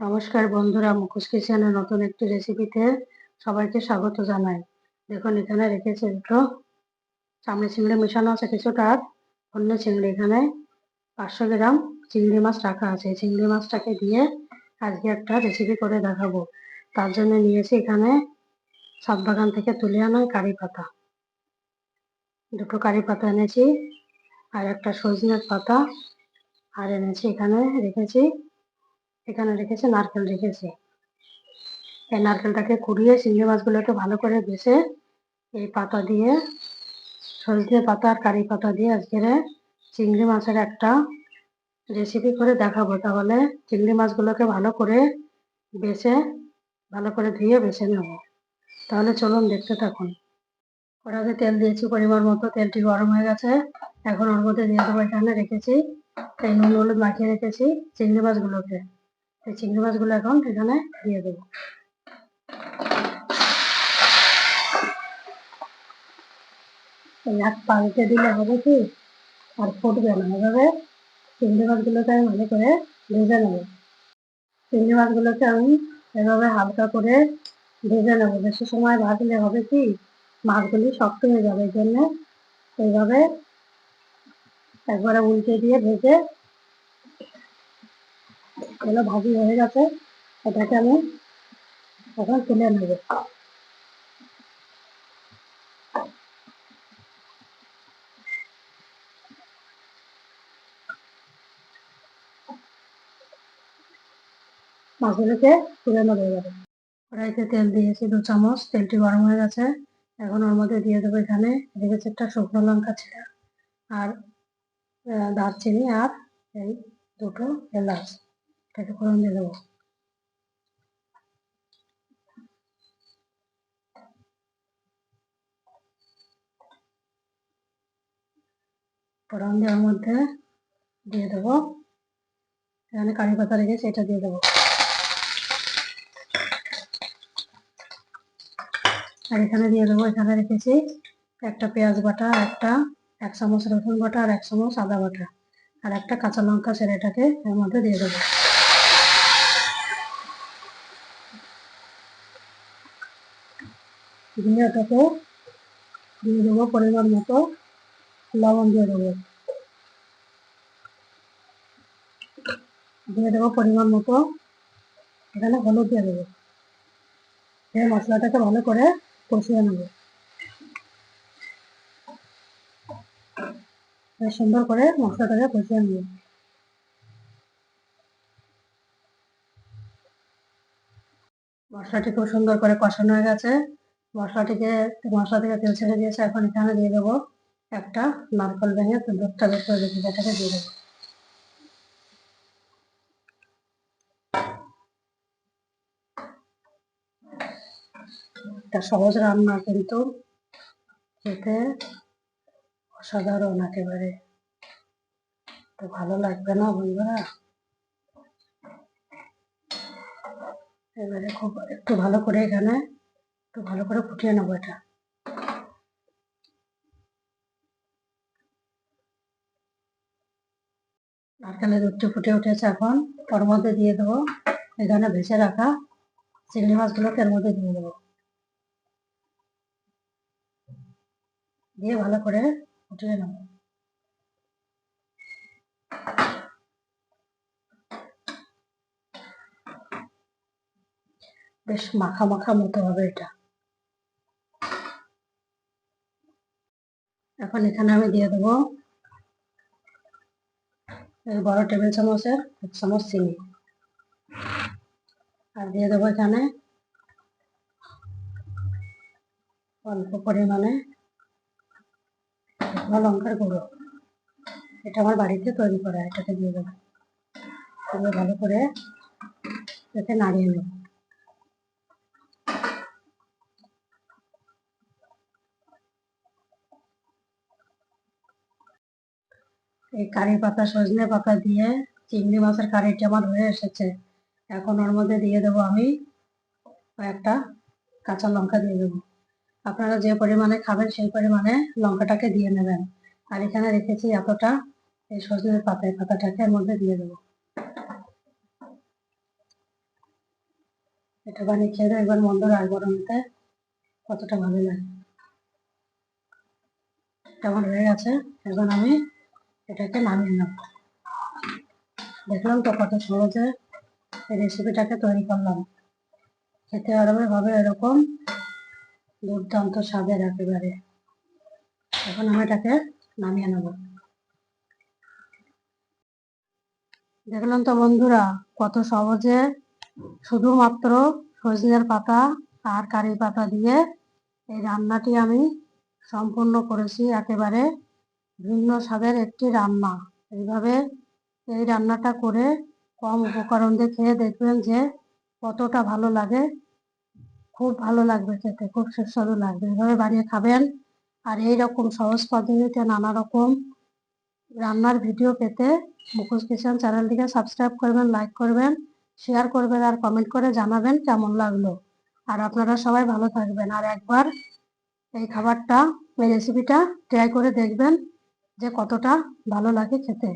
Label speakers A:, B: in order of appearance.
A: নমস্কার বন্ধুরা, মুখোশ কিচেনের নতুন একটি রেসিপিতে সবাইকে স্বাগত জানাই। দেখুন, এখানে রেখেছি দুটো চামড়ি চিংড়ি মেশানো আছে কিছুটা অন্য চিংড়ি এখানে পাঁচশো গ্রাম চিংড়ি মাছ রাখা আছে। চিংড়ি মাছটাকে দিয়ে আজকে একটা রেসিপি করে দেখাবো। তার জন্য নিয়েছি এখানে সাত বাগান থেকে তুলে আনা কারি পাতা। দুটো কারি পাতা এনেছি, আর একটা সজনের পাতা, আর এনেছি এখানে রেখেছি এখানে রেখেছে, নারকেল রেখেছি। এই নারকেলটাকে কুড়িয়ে চিংড়ি মাছগুলোকে ভালো করে বেছে এই পাতা দিয়ে, সজনে পাতা আর কারি পাতা দিয়ে আজকের চিংড়ি মাছের একটা রেসিপি করে দেখাবো। তাহলে চিংড়ি মাছগুলোকে ভালো করে বেছে, ভালো করে ধুয়ে বেছে নেব। তাহলে চলুন দেখতে থাকুন। কড়াতে তেল দিয়েছি পরিমাণ মতো, তেলটি গরম হয়ে গেছে। এখন ওর মধ্যে দিয়ে দেবো এখানে রেখেছি। এই নুন হলুদ মাখিয়ে রেখেছি চিংড়ি মাছগুলোকে। চিংড়ি মাছগুলো এখন এখানে দিয়ে দেবো। এক পানিতে দিলে হবে কি? আর ফুটবে না। এভাবে চিংড়ি মাছগুলোকে আমি ভালো করে ভেজে নেব। চিংড়ি মাছগুলোকে আমি এভাবে হালকা করে ভেজে নেব। বেশি সময় ভাজলে হবে কি? মাছগুলি শক্ত হয়ে যাবে। এই জন্য এইভাবে একবারে উল্টে দিয়ে ভেজে এগুলো ভাজি হয়ে গেছে এটাকে আমি এখন তুলে নেব মাছগুলোকে তুলে নেব এবারে। কড়াইতে তেল দিয়েছি দু চামচ, তেলটি গরম হয়ে গেছে। এখন ওর মধ্যে দিয়ে দেবো এখানে রেখেছি একটা শুকনো লঙ্কা ছিঁড়া আর দারচিনি আর এই দুটো এলাচ। এটাকে ফোড়ন দিয়ে দেবো। ফোড়ন দেওয়ার মধ্যে দিয়ে দেবো। এখানে কারি পাতা রেখেছি, এটা দিয়ে দেবো। আর এখানে দিয়ে দেবো, এখানে রেখেছি একটা পেঁয়াজ বাটা, একটা এক চামচ রসুন বাটা, আর এক চামচ আদা বাটা। আর একটা কাঁচা লঙ্কা ছেড়েটাকে এর মধ্যে দিয়ে দেবো। দিয়ে ওটাকে দিয়ে দেবো পরিমাণ মতো লবণ দিয়ে দেবো। দিয়ে দেবো পরিমাণ মতো এখানে হলুদ দিয়ে দেবো। দিয়ে মশলাটাকে ভালো করে কষিয়ে নেব। সুন্দর করে মশলাটাকে কষিয়ে নেব। মশলাটি খুব সুন্দর করে কষানো হয়ে গেছে। মশলাটিকে মশলা থেকে তেল ছেড়ে দিয়েছে, এখন এখানে দিয়ে দেবো একটা নারকেল ভেঙে দুধটা বের করে যেটাকে দিয়ে দেবো। একটা সহজ রান্না কিন্তু খেতে অসাধারণ একেবারে। তো ভালো লাগবে না বন্ধুরা? এবারে খুব একটু ভালো করে এখানে একটু ভালো করে ফুটিয়ে নেব এটা। নারকেলের দুধটি ফুটে উঠেছে এখন। ওর মধ্যে দিয়ে দেবো এখানে ভেসে রাখা চিংড়ি মাছগুলোকে এর মধ্যে দিয়ে দেবো। দিয়ে ভালো করে ফুটিয়ে নেব। বেশ মাখা মাখা মতো হবে এটা। এখন এখানে আমি দিয়ে দেবো বড় টেবিল চামচের এক চামচ চিনি। আর দিয়ে দেবো এখানে অল্প পরিমাণে লঙ্কার গুঁড়ো। এটা আমার বাড়িতে তৈরি করা, এটাকে দিয়ে দেবো। ভালো করে এতে নাড়িয়ে নেব। এই কারি পাতা, সজনে পাতা দিয়ে চিংড়ি মাছের কারিটি আমার হয়ে এসেছে। এখন ওর মধ্যে দিয়ে দেবো আমি একটা কাঁচা লঙ্কা দিয়ে দেবো। আপনারা যে পরিমাণে খাবেন সেই পরিমাণে লঙ্কাটাকে দিয়ে নেবেন। আর এখানে রেখেছি এতটা এই সজনের পাতায় পাতাটাকে এর মধ্যে দিয়ে দেবো। এটা বানিয়ে খেয়ে দেখবেন বন্ধুরা আর গরমেতে কতটা ভালো লাগে। কেমন হয়ে গেছে? এখন আমি এটাকে নামিয়ে নেব দেখলাম তো কত সহজে এই রেসিপিটাকে তৈরি করলাম। খেতে পারবে হবে এরকম দুর্দান্ত স্বাদের একেবারে। এখন আমি এটাকে নামিয়ে নেব। দেখলাম তো বন্ধুরা, কত সহজে শুধুমাত্র সজনের পাতা আর কারি পাতা দিয়ে এই রান্নাটি আমি সম্পূর্ণ করেছি একেবারে ভিন্ন স্বাদের একটি রান্না। এইভাবে এই রান্নাটা করে কম উপকরণ দিয়ে খেয়ে দেখবেন যে কতটা ভালো লাগে। খুব ভালো লাগবে খেতে, খুব সুস্বাদু লাগবে। এইভাবে বানিয়ে খাবেন। আর এই রকম সহজ পদ্ধতিতে নানা রকম রান্নার ভিডিও পেতে মুখোশ কিচেন চ্যানেলটিকে সাবস্ক্রাইব করবেন, লাইক করবেন, শেয়ার করবেন আর কমেন্ট করে জানাবেন কেমন লাগল। আর আপনারা সবাই ভালো থাকবেন। আর একবার এই খাবারটা, এই রেসিপিটা ট্রাই করে দেখবেন। যে কতটা ভালো লাগে খেতে।